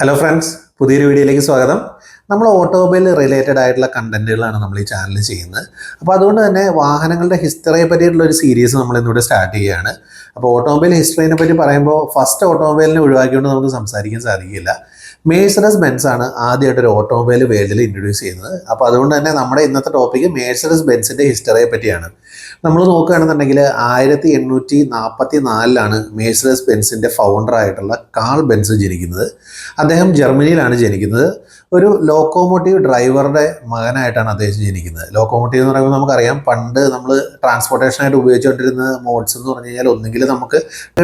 Hello friends പുതിയൊരു വീഡിയോയിലേക്ക് സ്വാഗതം. നമ്മൾ ഓട്ടോമൊബൈൽ റിലേറ്റഡ് ആയിട്ടുള്ള കണ്ടന്റുകളാണ് നമ്മൾ ഈ ചാനൽ ചെയ്യുന്നത്. അപ്പോൾ അതുകൊണ്ട് തന്നെ വാഹനങ്ങളുടെ ഹിസ്റ്ററിയെ പറ്റിയിട്ടുള്ള ഒരു സീരീസ് നമ്മൾ ഇന്നിവിടെ സ്റ്റാർട്ട് ചെയ്യുകയാണ്. അപ്പോൾ ഓട്ടോമൊബൈൽ ഹിസ്റ്ററിനെ പറ്റി പറയുമ്പോൾ ഫസ്റ്റ് ഓട്ടോമൊബൈലിനെ ഒഴിവാക്കിക്കൊണ്ട് നമുക്ക് സംസാരിക്കാൻ സാധിക്കില്ല. മേഴ്സറസ് ബെൻസ് ആണ് ആദ്യമായിട്ട് ഒരു ഓട്ടോമൊബൈൽ വേൾഡിൽ ഇൻട്രൊഡ്യൂസ് ചെയ്യുന്നത്. അപ്പോൾ അതുകൊണ്ട് തന്നെ നമ്മുടെ ഇന്നത്തെ ടോപ്പിക്ക് മേഴ്സറസ് ബെൻസിന്റെ ഹിസ്റ്ററിയെ പറ്റിയാണ്. നമ്മൾ നോക്കുകയാണെന്നുണ്ടെങ്കിൽ ആയിരത്തി എണ്ണൂറ്റി നാൽപ്പത്തി നാലിലാണ് മേഴ്സറസ് ബെൻസിന്റെ ഫൗണ്ടറായിട്ടുള്ള കാൾ ബെൻസ് ജനിക്കുന്നത്. അദ്ദേഹം ജർമ്മനിയിലാണ് ജനിക്കുന്നത്. ഒരു ലോക്കോമോട്ടീവ് ഡ്രൈവറുടെ മകനായിട്ടാണ് അദ്ദേഹം ജനിക്കുന്നത് ലോക്കോമോട്ടീവ് എന്ന് പറയുമ്പോൾ നമുക്കറിയാം പണ്ട് നമ്മൾ ട്രാൻസ്പോർട്ടേഷനായിട്ട് ഉപയോഗിച്ചുകൊണ്ടിരുന്ന മോഡ്സ് എന്ന് പറഞ്ഞു കഴിഞ്ഞാൽ ഒന്നുകിൽ നമുക്ക്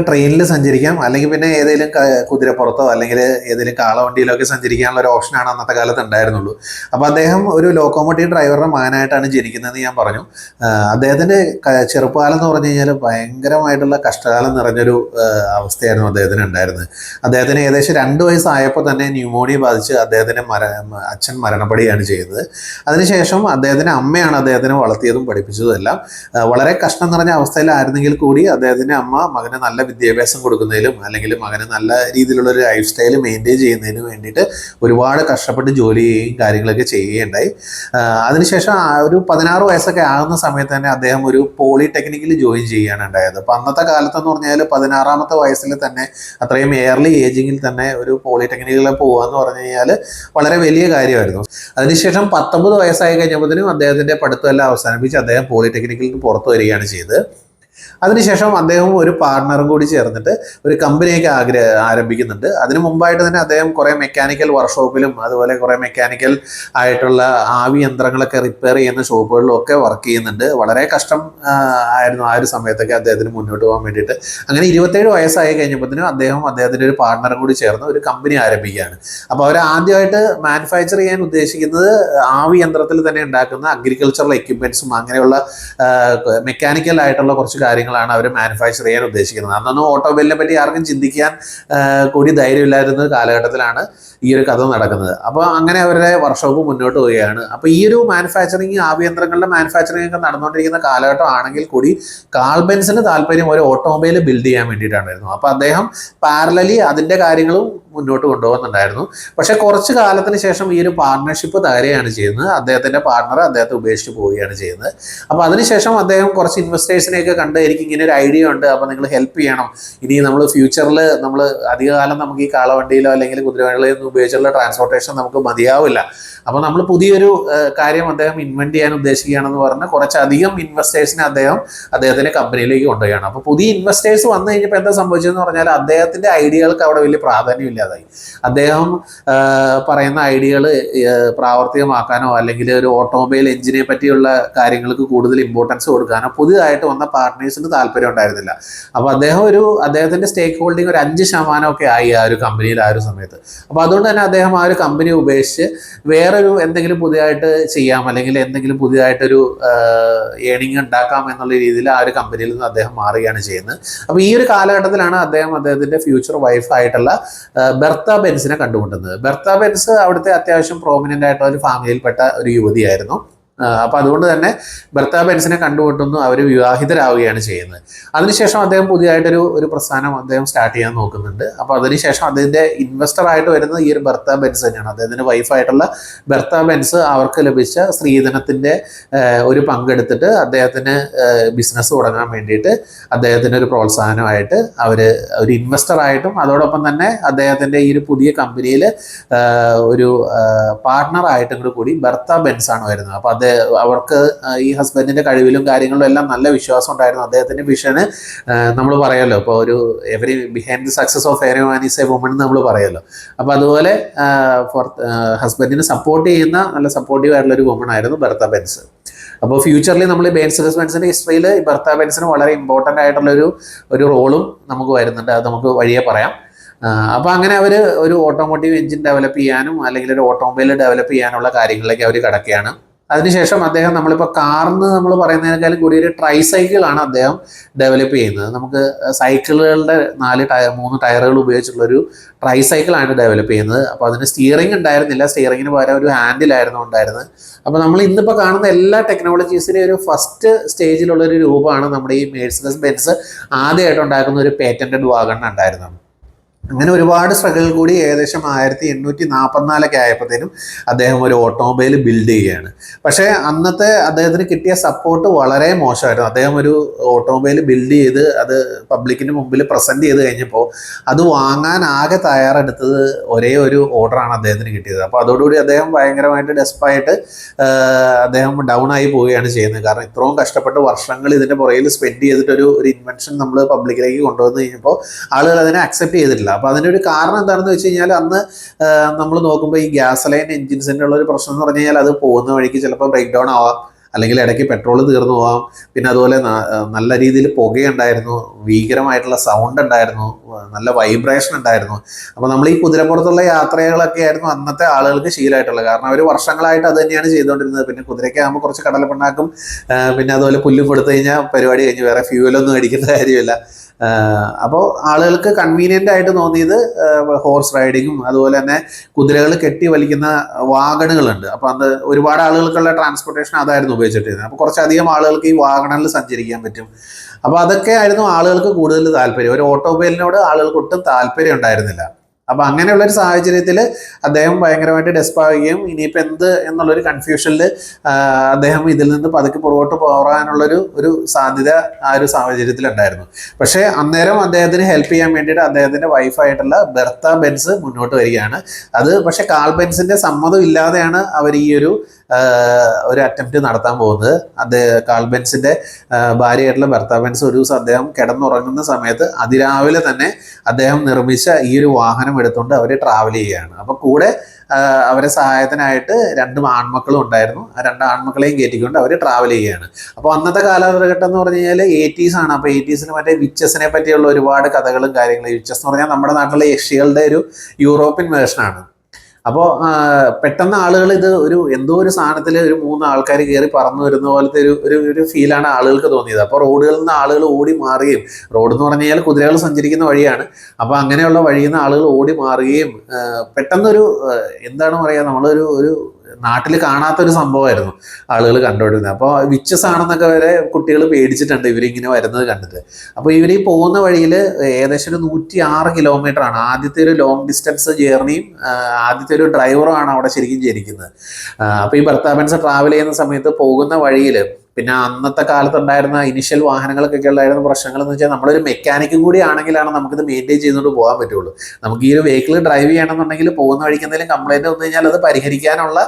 ട്രെയിനിൽ സഞ്ചരിക്കാം അല്ലെങ്കിൽ പിന്നെ ഏതെങ്കിലും കുതിരപ്പുറത്തോ അല്ലെങ്കിൽ ഏതെങ്കിലും കാളവണ്ടിയിലൊക്കെ സഞ്ചരിക്കാനുള്ള ഒരു ഓപ്ഷനാണ് അന്നത്തെ കാലത്ത് ഉണ്ടായിരുന്നുള്ളൂ. അപ്പോൾ അദ്ദേഹം ഒരു ലോക്കോമോട്ടീവ് ഡ്രൈവറുടെ മകനായിട്ടാണ് ജനിക്കുന്നതെന്ന് ഞാൻ പറഞ്ഞു. അദ്ദേഹത്തിന്റെ ചെറുപ്പകാലം എന്ന് പറഞ്ഞു കഴിഞ്ഞാൽ ഭയങ്കരമായിട്ടുള്ള കഷ്ടകാലം നിറഞ്ഞൊരു അവസ്ഥയായിരുന്നു അദ്ദേഹത്തിന് ഉണ്ടായിരുന്നത്. അദ്ദേഹത്തിന് ഏകദേശം രണ്ട് വയസ്സായപ്പോൾ തന്നെ ന്യൂമോണിയ ബാധിച്ച് അദ്ദേഹത്തിന്റെ മര അച്ഛൻ മരണപ്പെടുകയാണ് ചെയ്തത്. അതിനുശേഷം അദ്ദേഹത്തിന്റെ അമ്മയാണ് അദ്ദേഹത്തിനെ വളർത്തിയതും പഠിപ്പിച്ചതും എല്ലാം. ആഹ് വളരെ കഷ്ടം നിറഞ്ഞ അവസ്ഥയിലായിരുന്നെങ്കിൽ കൂടി അദ്ദേഹത്തിന്റെ അമ്മ മകന് നല്ല വിദ്യാഭ്യാസം കൊടുക്കുന്നതിലും അല്ലെങ്കിൽ മകന് നല്ല രീതിയിലുള്ള ഒരു ലൈഫ് സ്റ്റൈൽ മെയിന്റെയിൻ ചെയ്യുന്നതിനും വേണ്ടിയിട്ട് ഒരുപാട് കഷ്ടപ്പെട്ട് ജോലി ചെയ്യുകയും കാര്യങ്ങളൊക്കെ ചെയ്യുകയുണ്ടായി. അതിനുശേഷം ഒരു പതിനാറ് വയസ്സൊക്കെ ആകുന്ന സമയത്ത് തന്നെ അദ്ദേഹം ഒരു പോളിടെക്നിക്കിൽ ജോയിൻ ചെയ്യുകയാണ് ഉണ്ടായത്. അപ്പോൾ അന്നത്തെ കാലത്തെന്ന് പറഞ്ഞാൽ പതിനാറാമത്തെ വയസ്സിൽ തന്നെ അത്രയും എയർലി ഏജിങ്ങിൽ തന്നെ ഒരു പോളിടെക്നിക്കിൽ പോകുക എന്ന് പറഞ്ഞു കഴിഞ്ഞാൽ വളരെ വലിയ കാര്യമായിരുന്നു. അതിനുശേഷം പത്തൊമ്പത് വയസ്സായി കഴിഞ്ഞപ്പോഴത്തേനും അദ്ദേഹത്തിന്റെ പഠിത്തമെല്ലാം അവസാനിപ്പിച്ച് അദ്ദേഹം പോളിടെക്നിക്കിൽ നിന്ന് പുറത്തു വരികയാണ് ചെയ്തത്. അതിനുശേഷം അദ്ദേഹം ഒരു പാർട്ണറും കൂടി ചേർന്നിട്ട് ഒരു കമ്പനിയൊക്കെ ആഗ്രഹ ആരംഭിക്കുന്നുണ്ട്. അതിനു മുമ്പായിട്ട് തന്നെ അദ്ദേഹം കുറേ മെക്കാനിക്കൽ വർക്ക്ഷോപ്പിലും അതുപോലെ കുറേ മെക്കാനിക്കൽ ആയിട്ടുള്ള ആവി യന്ത്രങ്ങളൊക്കെ റിപ്പയർ ചെയ്യുന്ന ഷോപ്പുകളിലും ഒക്കെ വർക്ക് ചെയ്യുന്നുണ്ട്. വളരെ കഷ്ടം ആയിരുന്നു ആ ഒരു സമയത്തൊക്കെ അദ്ദേഹത്തിന് മുന്നോട്ട് പോകാൻ വേണ്ടിയിട്ട്. അങ്ങനെ ഇരുപത്തേഴ് വയസ്സായി കഴിഞ്ഞപ്പോഴത്തേനും അദ്ദേഹം അദ്ദേഹത്തിന്റെ ഒരു പാർട്ണറും കൂടി ചേർന്ന് ഒരു കമ്പനി ആരംഭിക്കുകയാണ്. അപ്പോൾ അവർ ആദ്യമായിട്ട് മാനുഫാക്ചർ ചെയ്യാൻ ഉദ്ദേശിക്കുന്നത് ആവി യന്ത്രത്തിൽ തന്നെ ഉണ്ടാക്കുന്ന അഗ്രികൾച്ചറൽ എക്യുപ്മെന്റ്സും അങ്ങനെയുള്ള മെക്കാനിക്കൽ ആയിട്ടുള്ള കുറച്ച് കാര്യങ്ങളാണ് അവർ മാനുഫാക്ചർ ചെയ്യാൻ ഉദ്ദേശിക്കുന്നത്. അന്നൊന്നും ഓട്ടോമൊബൈലിനെ പറ്റി ആർക്കും ചിന്തിക്കാൻ കൂടി ധൈര്യമില്ലായിരുന്ന കാലഘട്ടത്തിലാണ് ഈ ഒരു കഥ നടക്കുന്നത്. അപ്പോൾ അങ്ങനെ അവരുടെ വർക്ക്ഷോപ്പ് മുന്നോട്ട് പോവുകയാണ്. അപ്പോൾ ഈ ഒരു മാനുഫാക്ചറിങ് ആഭ്യന്തരങ്ങളുടെ മാനുഫാക്ചറിങ് ഒക്കെ നടന്നുകൊണ്ടിരിക്കുന്ന കാലഘട്ടം ആണെങ്കിൽ കൂടി കാൾബെൻസിന് താല്പര്യം ഒരു ഓട്ടോമൊബൈൽ ബിൽഡ് ചെയ്യാൻ വേണ്ടിയിട്ടാണ് അപ്പോൾ അദ്ദേഹം പാരലലി അതിന്റെ കാര്യങ്ങളും മുന്നോട്ട് കൊണ്ടുപോകുന്നുണ്ടായിരുന്നു. പക്ഷേ കുറച്ച് കാലത്തിന് ശേഷം ഈ ഒരു പാർട്ണർഷിപ്പ് തകരുകയാണ് ചെയ്യുന്നത്. അദ്ദേഹത്തിന്റെ പാർട്ണർ അദ്ദേഹത്തെ ഉപേക്ഷിച്ച് പോവുകയാണ് ചെയ്യുന്നത്. അപ്പോൾ അതിനുശേഷം അദ്ദേഹം കുറച്ച് ഇൻവെസ്റ്റേഴ്സിനെയൊക്കെ കണ്ട് എനിക്ക് ഇങ്ങനെ ഒരു ഐഡിയ ഉണ്ട് അപ്പോൾ നിങ്ങൾ ഹെൽപ്പ് ചെയ്യണം. ഇനി നമ്മൾ ഫ്യൂച്ചറിൽ നമ്മൾ അധികകാലം നമുക്ക് ഈ കാളവണ്ടിയിലോ അല്ലെങ്കിൽ കുതിരവണ്ടിയിലോ ഒന്നും ഉപയോഗിച്ചുള്ള ട്രാൻസ്പോർട്ടേഷൻ നമുക്ക് മതിയാവില്ല. അപ്പോൾ നമ്മൾ പുതിയൊരു കാര്യം അദ്ദേഹം ഇൻവെന്റ് ചെയ്യാൻ ഉദ്ദേശിക്കുകയാണെന്ന് പറഞ്ഞ് കുറച്ചധികം ഇൻവെസ്റ്റേഴ്സിനെ അദ്ദേഹം അദ്ദേഹത്തിന്റെ കമ്പനിയിലേക്ക് കൊണ്ടുപോവുകയാണ്. അപ്പോൾ പുതിയ ഇൻവെസ്റ്റേഴ്സ് വന്നു കഴിഞ്ഞപ്പോൾ എന്താ സംഭവിച്ചതെന്ന് പറഞ്ഞാൽ അദ്ദേഹത്തിന്റെ ഐഡിയകൾക്ക് അവിടെ വലിയ പ്രാധാന്യം ഇല്ലാതായി അദ്ദേഹം പറയുന്ന ഐഡിയകൾ പ്രാവർത്തികമാക്കാനോ അല്ലെങ്കിൽ ഒരു ഓട്ടോമൊബൈൽ എഞ്ചിനെ പറ്റിയുള്ള കാര്യങ്ങൾക്ക് കൂടുതൽ ഇമ്പോർട്ടൻസ് കൊടുക്കാനോ പുതിയതായിട്ട് വന്ന പാർട്ട്നേഴ്സിന് താല്പര്യം ഉണ്ടായിരുന്നില്ല. അപ്പോൾ അദ്ദേഹം ഒരു അദ്ദേഹത്തിന്റെ സ്റ്റേക്ക് ഹോൾഡിംഗ് ഒരു അഞ്ച് ശതമാനമൊക്കെ ആയി ആ ഒരു കമ്പനിയിൽ ആ ഒരു സമയത്ത്. അപ്പോൾ അതുകൊണ്ട് തന്നെ അദ്ദേഹം ആ ഒരു കമ്പനി ഉപേക്ഷിച്ച് വേറൊരു എന്തെങ്കിലും പുതിയതായിട്ട് ചെയ്യാം അല്ലെങ്കിൽ എന്തെങ്കിലും പുതിയതായിട്ടൊരു ഏണിങ് ഉണ്ടാക്കാം എന്നുള്ള രീതിയിൽ ആ ഒരു കമ്പനിയിൽ നിന്ന് അദ്ദേഹം മാറുകയാണ് ചെയ്യുന്നത്. അപ്പോൾ ഈ ഒരു കാലഘട്ടത്തിലാണ് അദ്ദേഹം അദ്ദേഹത്തിന്റെ ഫ്യൂച്ചർ വൈഫായിട്ടുള്ള ബെർത്ത ബെൻസിനെ കണ്ടുമുട്ടുന്നത്. ബെർത്ത ബെൻസ് അവിടുത്തെ അത്യാവശ്യം പ്രോമിനന്റ് ആയിട്ടുള്ള ഒരു ഫാമിലിയിൽപ്പെട്ട ഒരു യുവതിയായിരുന്നു. അപ്പോൾ അതുകൊണ്ട് തന്നെ ഭർത്താവ് ബെൻസിനെ കണ്ടുമുട്ടുന്നു അവർ വിവാഹിതരാവുകയാണ് ചെയ്യുന്നത്. അതിനുശേഷം അദ്ദേഹം പുതിയതായിട്ടൊരു ഒരു പ്രസ്ഥാനം അദ്ദേഹം സ്റ്റാർട്ട് ചെയ്യാൻ നോക്കുന്നുണ്ട്. അപ്പോൾ അതിനുശേഷം അതിന്റെ ആയിട്ട് വരുന്നത് ഈ ഒരു ഭർത്താവ് ബെൻസ് തന്നെയാണ്. അദ്ദേഹത്തിന്റെ വൈഫായിട്ടുള്ള ഭർത്താവ് ബെൻസ് അവർക്ക് ലഭിച്ച സ്ത്രീധനത്തിന്റെ ഒരു പങ്കെടുത്തിട്ട് അദ്ദേഹത്തിന് ബിസിനസ് തുടങ്ങാൻ വേണ്ടിയിട്ട് അദ്ദേഹത്തിന് ഒരു പ്രോത്സാഹനമായിട്ട് അവർ ഒരു ഇൻവെസ്റ്ററായിട്ടും അതോടൊപ്പം തന്നെ അദ്ദേഹത്തിന്റെ ഈ ഒരു പുതിയ കമ്പനിയിൽ ഒരു പാർട്ട്ണറായിട്ടും കൂടി ബെർത്ത ബെൻസ് ആണ് വരുന്നത്. അപ്പോൾ അത് അവർക്ക് ഈ ഹസ്ബൻഡിന്റെ കഴിവിലും കാര്യങ്ങളിലും എല്ലാം നല്ല വിശ്വാസം ഉണ്ടായിരുന്നു. അദ്ദേഹത്തിന്റെ വിഷന് നമ്മൾ പറയാമല്ലോ ഇപ്പോൾ ഒരു every behind the success of every man is a woman എന്ന് നമ്മൾ പറയാമല്ലോ അപ്പോൾ അതുപോലെ ഹസ്ബൻഡിനെ സപ്പോർട്ട് ചെയ്യുന്ന നല്ല സപ്പോർട്ടീവ് ആയിട്ടുള്ള ഒരു വുമൺ ആയിരുന്നു ബർത്ത ബെൻസ്. അപ്പോൾ ഫ്യൂച്ചറിൽ നമ്മൾ ബെൻസ് ബെൻസിന്റെ ഹിസ്റ്ററിയിൽ ഈ ബർത്ത ബെൻസിന് വളരെ ഇമ്പോർട്ടന്റ് ആയിട്ടുള്ളൊരു ഒരു റോളും നമുക്ക് വരുന്നുണ്ട്. അത് നമുക്ക് വഴിയെ പറയാം. അപ്പോൾ അങ്ങനെ അവർ ഒരു ഓട്ടോമോട്ടീവ് എഞ്ചിൻ ഡെവലപ്പ് ചെയ്യാനും അല്ലെങ്കിൽ ഒരു ഓട്ടോമൊബൈൽ ഡെവലപ്പ് ചെയ്യാനുള്ള കാര്യങ്ങളിലേക്ക് അവർ കിടക്കുകയാണ്. അതിനുശേഷം അദ്ദേഹം നമ്മളിപ്പോൾ കാർന്ന് നമ്മൾ പറയുന്നതിനേക്കാളും കൂടി ഒരു ട്രൈ സൈക്കിളാണ് അദ്ദേഹം ഡെവലപ്പ് ചെയ്യുന്നത്. നമുക്ക് സൈക്കിളുകളുടെ നാല് ടയർ മൂന്ന് ടയറുകൾ ഉപയോഗിച്ചുള്ള ഒരു ട്രൈ സൈക്കിളാണ് ഡെവലപ്പ് ചെയ്യുന്നത്. അപ്പോൾ അതിന് സ്റ്റിയറിംഗ് ഉണ്ടായിരുന്നില്ല. സ്റ്റിയറിംഗിന് പകരം ഒരു ഹാൻഡിലായിരുന്നു ഉണ്ടായിരുന്നത്. അപ്പോൾ നമ്മൾ ഇന്നിപ്പോൾ കാണുന്ന എല്ലാ ടെക്നോളജീസിന്റെ ഒരു ഫസ്റ്റ് സ്റ്റേജിലുള്ള ഒരു രൂപമാണ് നമ്മുടെ ഈ മേഴ്സിഡസ് ബെൻസ് ആദ്യമായിട്ട് ഉണ്ടാക്കുന്ന ഒരു പേറ്റന്റഡ് വാഗൺ ഉണ്ടായിരുന്നത്. അങ്ങനെ ഒരുപാട് സ്ട്രഗിൾ കൂടി ഏകദേശം ആയിരത്തി എണ്ണൂറ്റി നാൽപ്പത്തിനാലൊക്കെ ആയപ്പോഴത്തേനും അദ്ദേഹം ഒരു ഓട്ടോമൊബൈൽ ബിൽഡ് ചെയ്യുകയാണ്. പക്ഷേ അന്നത്തെ അദ്ദേഹത്തിന് കിട്ടിയ സപ്പോർട്ട് വളരെ മോശമായിരുന്നു. അദ്ദേഹം ഒരു ഓട്ടോമൊബൈൽ ബിൽഡ് ചെയ്ത് അത് പബ്ലിക്കിന് മുമ്പിൽ പ്രസന്റ് ചെയ്ത് കഴിഞ്ഞപ്പോൾ അത് വാങ്ങാൻ ആകെ തയ്യാറെടുത്തത് ഒരേ ഒരു ഓർഡറാണ് അദ്ദേഹത്തിന് കിട്ടിയത്. അപ്പോൾ അതോടുകൂടി അദ്ദേഹം ഭയങ്കരമായിട്ട് ഡെസ്പായിട്ട് അദ്ദേഹം ഡൗൺ ആയി പോവുകയാണ് ചെയ്യുന്നത്. കാരണം ഇത്രയും കഷ്ടപ്പെട്ട് വർഷങ്ങൾ ഇതിന്റെ പുറകിൽ സ്പെൻഡ് ചെയ്തിട്ടൊരു ഒരു ഇൻവെൻഷൻ നമ്മൾ പബ്ലിക്കിലേക്ക് കൊണ്ടുവന്ന് കഴിഞ്ഞപ്പോൾ ആളുകൾ അതിനെ അക്സെപ്റ്റ് ചെയ്തിട്ടില്ല. അപ്പോൾ അതിനൊരു കാരണം എന്താണെന്ന് വെച്ച് കഴിഞ്ഞാൽ അന്ന് നമ്മൾ നോക്കുമ്പോൾ ഈ ഗ്യാസ് ലൈൻ എൻജിൻസിന്റെ ഉള്ള ഒരു പ്രശ്നം എന്ന് പറഞ്ഞു കഴിഞ്ഞാൽ അത് പോകുന്ന വഴിക്ക് ചിലപ്പോൾ ബ്രേക്ക് ഡൗൺ ആവാം. അല്ലെങ്കിൽ ഇടയ്ക്ക് പെട്രോൾ തീർന്നു പോവാം. പിന്നെ അതുപോലെ നല്ല രീതിയിൽ പുകയുണ്ടായിരുന്നു. ഭീകരമായിട്ടുള്ള സൗണ്ട് ഉണ്ടായിരുന്നു. നല്ല വൈബ്രേഷൻ ഉണ്ടായിരുന്നു. അപ്പോൾ നമ്മൾ ഈ കുതിരപ്പുറത്തുള്ള യാത്രകളൊക്കെ ആയിരുന്നു അന്നത്തെ ആളുകൾക്ക് ശീലമായിട്ടുള്ളത്. കാരണം അവർ വർഷങ്ങളായിട്ട് അത് തന്നെയാണ് ചെയ്തുകൊണ്ടിരുന്നത്. പിന്നെ കുതിരയ്ക്ക് ആകുമ്പോൾ കുറച്ച് കടലപ്പിണ്ണാക്കും. പിന്നെ അതുപോലെ പുല്ലും കൊടുത്തു കഴിഞ്ഞാൽ പരിപാടി കഴിഞ്ഞ് വേറെ ഫ്യൂവലൊന്നും അടിക്കേണ്ട കാര്യമില്ല. അപ്പോൾ ആളുകൾക്ക് കൺവീനിയന്റ് ആയിട്ട് തോന്നിയത് ഹോഴ്സ് റൈഡിങ്ങും അതുപോലെ തന്നെ കുതിരകൾ കെട്ടി വലിക്കുന്ന വാഗണുകളുണ്ട്. അപ്പോൾ അത് ഒരുപാട് ആളുകൾക്കുള്ള ട്രാൻസ്പോർട്ടേഷൻ അതായിരുന്നു ഉപയോഗിച്ചിട്ടിരുന്നത്. അപ്പോൾ കുറച്ചധികം ആളുകൾക്ക് ഈ വാഗണറിൽ സഞ്ചരിക്കാൻ പറ്റും. അപ്പോൾ അതൊക്കെ ആയിരുന്നു ആളുകൾക്ക് കൂടുതൽ താല്പര്യം. ഒരു ഓട്ടോമൊബൈലിനോട് ആളുകൾക്ക് ഒട്ടും താല്പര്യം ഉണ്ടായിരുന്നില്ല. അപ്പോൾ അങ്ങനെയുള്ള ഒരു സാഹചര്യത്തിൽ അദ്ദേഹം ഭയങ്കരമായിട്ട് ഡെസ്പാവുകയും ഇനിയിപ്പോൾ എന്ത് എന്നുള്ളൊരു കൺഫ്യൂഷനിൽ അദ്ദേഹം ഇതിൽ നിന്ന് പതുക്കെ പുറകോട്ട് പോകാനുള്ളൊരു ഒരു സാധ്യത ആ ഒരു സാഹചര്യത്തിലുണ്ടായിരുന്നു. പക്ഷേ അന്നേരം അദ്ദേഹത്തിന് ഹെൽപ്പ് ചെയ്യാൻ വേണ്ടിയിട്ട് അദ്ദേഹത്തിന്റെ വൈഫായിട്ടുള്ള ബെർത്ത ബെൻസ് മുന്നോട്ട് വരികയാണ്. അത് പക്ഷേ കാൾ ബെൻസിന്റെ സമ്മതം ഇല്ലാതെയാണ് അവർ ഈ ഒരു ഒരു അറ്റംപ്റ്റ് നടത്താൻ പോകുന്നത്. അത് കാൾ ബെൻസിന്റെ ഭാര്യയായിട്ടുള്ള ബെർത്ത ബെൻസ് ഒരു ദിവസം അദ്ദേഹം കിടന്നുറങ്ങുന്ന സമയത്ത് അതിരാവിലെ തന്നെ അദ്ദേഹം നിർമ്മിച്ച ഈ ഒരു വാഹനം എടുത്തുകൊണ്ട് അവർ ട്രാവൽ ചെയ്യുകയാണ് അപ്പോൾ കൂടെ അവരെ സഹായത്തിനായിട്ട് രണ്ട് ആൺമക്കളും ഉണ്ടായിരുന്നു. ആ രണ്ട് ആൺമക്കളെയും കയറ്റിക്കൊണ്ട് അവർ ട്രാവൽ ചെയ്യുകയാണ് അപ്പോൾ അന്നത്തെ കാലഘട്ടം എന്ന് പറഞ്ഞു കഴിഞ്ഞാൽ എയ്റ്റീസ് ആണ്. അപ്പോൾ എയ്റ്റീസിൽ മറ്റേ വിച്ചസിനെ പറ്റിയുള്ള ഒരുപാട് കഥകളും കാര്യങ്ങളും. വിച്ചസ് എന്ന് പറഞ്ഞാൽ നമ്മുടെ നാട്ടിലെ യക്ഷികളുടെ ഒരു യൂറോപ്യൻ വേർഷനാണ് അപ്പോൾ പെട്ടെന്ന് ആളുകൾ ഇത് ഒരു എന്തോ ഒരു സാധനത്തിൽ ഒരു മൂന്ന് ആൾക്കാർ കയറി പറന്നു വരുന്ന പോലത്തെ ഒരു ഒരു ഒരു ഫീലാണ് ആളുകൾക്ക് തോന്നിയത്. അപ്പോൾ റോഡുകളിൽ നിന്ന് ആളുകൾ ഓടി മാറുകയും റോഡ് എന്ന് പറഞ്ഞു കഴിഞ്ഞാൽ കുതിരകൾ സഞ്ചരിക്കുന്ന വഴിയാണ്. അപ്പോൾ അങ്ങനെയുള്ള വഴിയിൽ നിന്ന് ആളുകൾ ഓടി മാറുകയും പെട്ടെന്നൊരു എന്താണ് പറയുക നമ്മളൊരു ഒരു നാട്ടിൽ കാണാത്തൊരു സംഭവമായിരുന്നു ആളുകൾ കണ്ടുകൊണ്ടിരുന്നത്. അപ്പോൾ വിച്ചസ് ആണെന്നൊക്കെ വരെ കുട്ടികൾ പേടിച്ചിട്ടുണ്ട് ഇവരിങ്ങനെ വരുന്നത് കണ്ടിട്ട്. അപ്പോൾ ഇവർ ഈ പോകുന്ന വഴിയിൽ ഏകദേശം ഒരു നൂറ്റി ആറ് കിലോമീറ്റർ ആണ്. ആദ്യത്തെ ഒരു ലോങ് ഡിസ്റ്റൻസ് ജേർണിയും ആദ്യത്തെ ഒരു ഡ്രൈവറും ആണ് അവിടെ ശരിക്കും ജനിക്കുന്നത്. അപ്പോൾ ഈ ഭർത്താപൻസ് ട്രാവൽ ചെയ്യുന്ന സമയത്ത് പോകുന്ന വഴിയിൽ പിന്നെ അന്നത്തെ കാലത്ത് ഉണ്ടായിരുന്ന ഇനിഷ്യൽ വാഹനങ്ങളൊക്കെ ഉണ്ടായിരുന്ന പ്രശ്നങ്ങൾ എന്ന് വെച്ചാൽ നമ്മളൊരു മെക്കാനിക്കും കൂടി ആണെങ്കിലാണ് നമുക്കിത് മെയിന്റെയിൻ ചെയ്തുകൊണ്ട് പോകാൻ പറ്റുള്ളൂ. നമുക്ക് ഈ ഒരു വെഹിക്കിൾ ഡ്രൈവ് ചെയ്യണമെന്നുണ്ടെങ്കിൽ പോകുന്ന വഴിക്ക് എന്തെങ്കിലും കംപ്ലൈന്റ് വന്നു കഴിഞ്ഞാൽ അത് പരിഹരിക്കാനുള്ള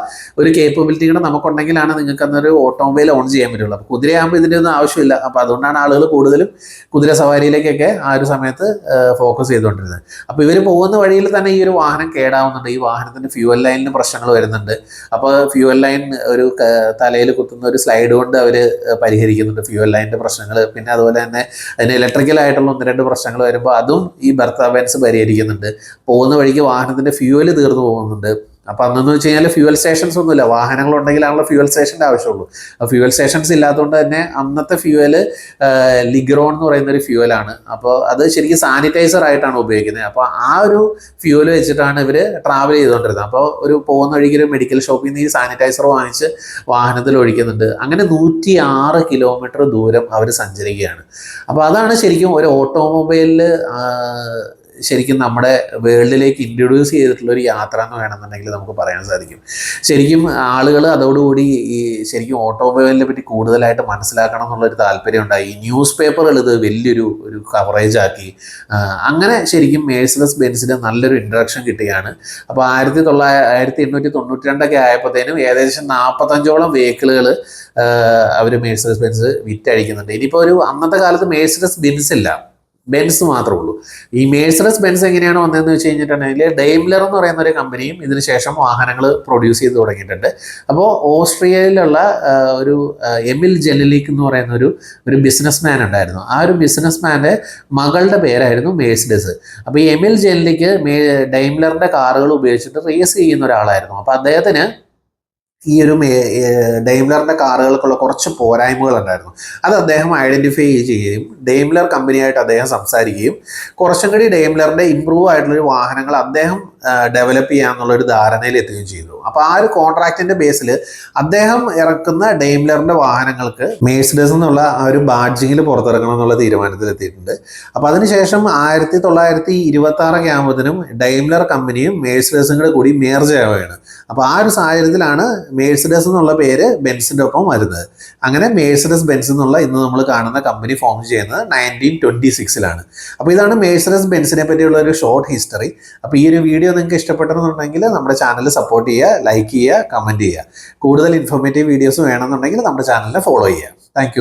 ഒരു കേപ്പബിലിറ്റി കൂടെ നമുക്കുണ്ടെങ്കിലാണ് നിങ്ങൾക്ക് അന്നൊരു ഓട്ടോമൊബൈൽ ഓൺ ചെയ്യാൻ പറ്റുള്ളൂ. അപ്പോൾ കുതിരയാകുമ്പോൾ ഇതിന്റെ ഒന്നും ആവശ്യമില്ല. അപ്പോൾ അതുകൊണ്ടാണ് ആളുകൾ കൂടുതലും കുതിര സവാരിയിലേക്കൊക്കെ ആ ഒരു സമയത്ത് ഫോക്കസ് ചെയ്തുകൊണ്ടിരുന്നത്. അപ്പോൾ ഇവർ പോകുന്ന വഴിയിൽ തന്നെ ഈ ഒരു വാഹനം കേടാവുന്നുണ്ട്. ഈ വാഹനത്തിന്റെ ഫ്യൂവൽ ലൈനിന് പ്രശ്നങ്ങൾ വരുന്നുണ്ട്. അപ്പോൾ ഫ്യൂവൽ ലൈൻ ഒരു തലയിൽ കുത്തുന്ന ഒരു സ്ലൈഡ് കൊണ്ട് അവർ പരിഹരിക്കുന്നുണ്ട് ഫ്യൂവൽ ലൈനിന്റെ പ്രശ്നങ്ങൾ പിന്നെ അതുപോലെ തന്നെ അതിന് ഇലക്ട്രിക്കൽ ആയിട്ടുള്ള ഒന്ന് രണ്ട് പ്രശ്നങ്ങൾ വരുമ്പോൾ അതും ഈ ബർത്ത് അവൻസ് പരിഹരിക്കുന്നുണ്ട്. പോകുന്ന വഴിക്ക് വാഹനത്തിന്റെ ഫ്യൂവൽ തീർന്നു പോകുന്നുണ്ട്. അപ്പോൾ അന്നെന്ന് വെച്ച് കഴിഞ്ഞാൽ ഫ്യൂവൽ സ്റ്റേഷൻസ് ഒന്നുമില്ല. വാഹനങ്ങൾ ഉണ്ടെങ്കിലാണല്ലോ ഫ്യൂവൽ സ്റ്റേഷന്റെ ആവശ്യമുള്ളൂ ഫ്യൂവൽ സ്റ്റേഷൻസ് ഇല്ലാത്തതുകൊണ്ട് തന്നെ അന്നത്തെ ഫ്യൂവൽ ലിഗ്രോൺ എന്ന് പറയുന്ന ഒരു ഫ്യൂവലാണ് അപ്പോൾ അത് ശരിക്കും സാനിറ്റൈസർ ആയിട്ടാണ് ഉപയോഗിക്കുന്നത്. അപ്പോൾ ആ ഒരു ഫ്യൂവൽ വെച്ചിട്ടാണ് ഇവർ ട്രാവൽ ചെയ്തുകൊണ്ടിരുന്നത്. അപ്പോൾ ഒരു പോകുന്ന വഴിക്ക് ഒരു മെഡിക്കൽ ഷോപ്പിൽ നിന്ന് ഈ സാനിറ്റൈസർ വാങ്ങിച്ച് വാഹനത്തിൽ ഒഴിക്കുന്നുണ്ട്. അങ്ങനെ നൂറ്റി ആറ് കിലോമീറ്റർ ദൂരം അവർ സഞ്ചരിക്കുകയാണ്. അപ്പോൾ അതാണ് ശരിക്കും ഒരു ഓട്ടോമൊബൈലിൽ ശരിക്കും നമ്മുടെ വേൾഡിലേക്ക് ഇൻട്രൊഡ്യൂസ് ചെയ്തിട്ടുള്ള ഒരു യാത്ര എന്ന് വേണമെന്നുണ്ടെങ്കിൽ നമുക്ക് പറയാൻ സാധിക്കും. ശരിക്കും ആളുകൾ അതോടുകൂടി ഈ ശരിക്കും ഓട്ടോമൊബൈലിനെ പറ്റി കൂടുതലായിട്ട് മനസ്സിലാക്കണം എന്നുള്ളൊരു താല്പര്യം ഉണ്ടായി ഈ ന്യൂസ് പേപ്പറുകൾ ഇത് വലിയൊരു ഒരു കവറേജ് ആക്കി. അങ്ങനെ ശരിക്കും മേഴ്സിലസ് ബെൻസിന് നല്ലൊരു ഇൻട്രഡക്ഷൻ കിട്ടുകയാണ് അപ്പോൾ ആയിരത്തി തൊള്ളായിരത്തി ആയിരത്തി എണ്ണൂറ്റി തൊണ്ണൂറ്റി രണ്ടൊക്കെ ആയപ്പോഴത്തേനും ഏകദേശം നാൽപ്പത്തഞ്ചോളം വെഹിക്കിളുകൾ അവർ മേഴ്സിലസ് ബെൻസ് വിറ്റഴിക്കുന്നുണ്ട്. ഇനിയിപ്പോൾ ഒരു അന്നത്തെ കാലത്ത് മേഴ്സിലസ് ബെൻസ് ഇല്ല. ബെൻസ് മാത്രമേ ഉള്ളൂ. ഈ മേഴ്സറസ് ബെൻസ് എങ്ങനെയാണ് വന്നതെന്ന് വെച്ച് കഴിഞ്ഞിട്ടുണ്ടെങ്കിൽ ഡെയിംലർ എന്ന് പറയുന്ന ഒരു കമ്പനിയും ഇതിനുശേഷം വാഹനങ്ങൾ പ്രൊഡ്യൂസ് ചെയ്ത് തുടങ്ങിയിട്ടുണ്ട്. അപ്പോൾ ഓസ്ട്രിയയിലുള്ള ഒരു എമിൽ ജെലിലിക് എന്ന് പറയുന്ന ഒരു ഒരു ബിസിനസ് മാൻ ഉണ്ടായിരുന്നു. ആ ഒരു ബിസിനസ് മാന്റെ മകളുടെ പേരായിരുന്നു മേഴ്സിഡസ് അപ്പോൾ ഈ എമിൽ ജെനലിക്ക് മേ ഡെയിംലറിന്റെ കാറുകൾ ഉപയോഗിച്ചിട്ട് റേസ് ചെയ്യുന്ന ഒരാളായിരുന്നു. അപ്പോൾ അദ്ദേഹത്തിന് ഈ ഒരു ഡെയിംലറിന്റെ കാറുകൾക്കുള്ള കുറച്ച് പോരായ്മകൾ ഉണ്ടായിരുന്നു അത് അദ്ദേഹം ഐഡന്റിഫൈ ചെയ്യുകയും ഡെയിംലർ കമ്പനിയായിട്ട് അദ്ദേഹം സംസാരിക്കുകയും കുറച്ചും കൂടി ഡെയിംലറിന്റെ ഇമ്പ്രൂവ് ആയിട്ടുള്ളൊരു വാഹനങ്ങൾ അദ്ദേഹം ഡെവലപ്പ് ചെയ്യാന്നുള്ള ഒരു ധാരണയിൽ എത്തുകയും ചെയ്തു. അപ്പോൾ ആ ഒരു കോൺട്രാക്റ്റിന്റെ ബേസിൽ അദ്ദേഹം ഇറക്കുന്ന ഡെയിംലറിന്റെ വാഹനങ്ങൾക്ക് മേഴ്സിഡസ് എന്നുള്ള ആ ഒരു ബാഡ്ജിങ്ങിൽ പുറത്തിറങ്ങണം എന്നുള്ള തീരുമാനത്തിൽ എത്തിയിട്ടുണ്ട്. അപ്പോൾ അതിനുശേഷം ആയിരത്തി തൊള്ളായിരത്തി ഇരുപത്തി ആറൊക്കെ ആകുമ്പോഴത്തേനും ഡെയിംലർ കമ്പനിയും മേഴ്സിഡസും കൂടെ കൂടി മേർജ് ആവുകയാണ്. അപ്പോൾ ആ ഒരു സാഹചര്യത്തിലാണ് മേഴ്സിഡസ് എന്നുള്ള പേര് ബെൻസിന്റെ ഒപ്പം വരുന്നത്. അങ്ങനെ മേഴ്സിഡസ് ബെൻസ് എന്നുള്ള ഇന്ന് നമ്മൾ കാണുന്ന കമ്പനി ഫോം ചെയ്യുന്നത് നയന്റീൻ ട്വന്റി സിക്സിലാണ് അപ്പോൾ ഇതാണ് മേഴ്സിഡസ് ബെൻസിനെ പറ്റിയുള്ള ഒരു ഷോർട്ട് ഹിസ്റ്ററി അപ്പോൾ ഈ ഒരു വീഡിയോ നിങ്ങൾക്ക് ഇഷ്ടപ്പെട്ടെന്നുണ്ടെങ്കിൽ നമ്മുടെ ചാനൽ സപ്പോർട്ട് ചെയ്യുക ലൈക്ക് ചെയ്യുക കമന്റ് ചെയ്യുക. കൂടുതൽ ഇൻഫോർമേറ്റീവ് വീഡിയോസ് വേണമെന്നുണ്ടെങ്കിൽ നമ്മുടെ ചാനലിനെ ഫോളോ ചെയ്യുക. താങ്ക്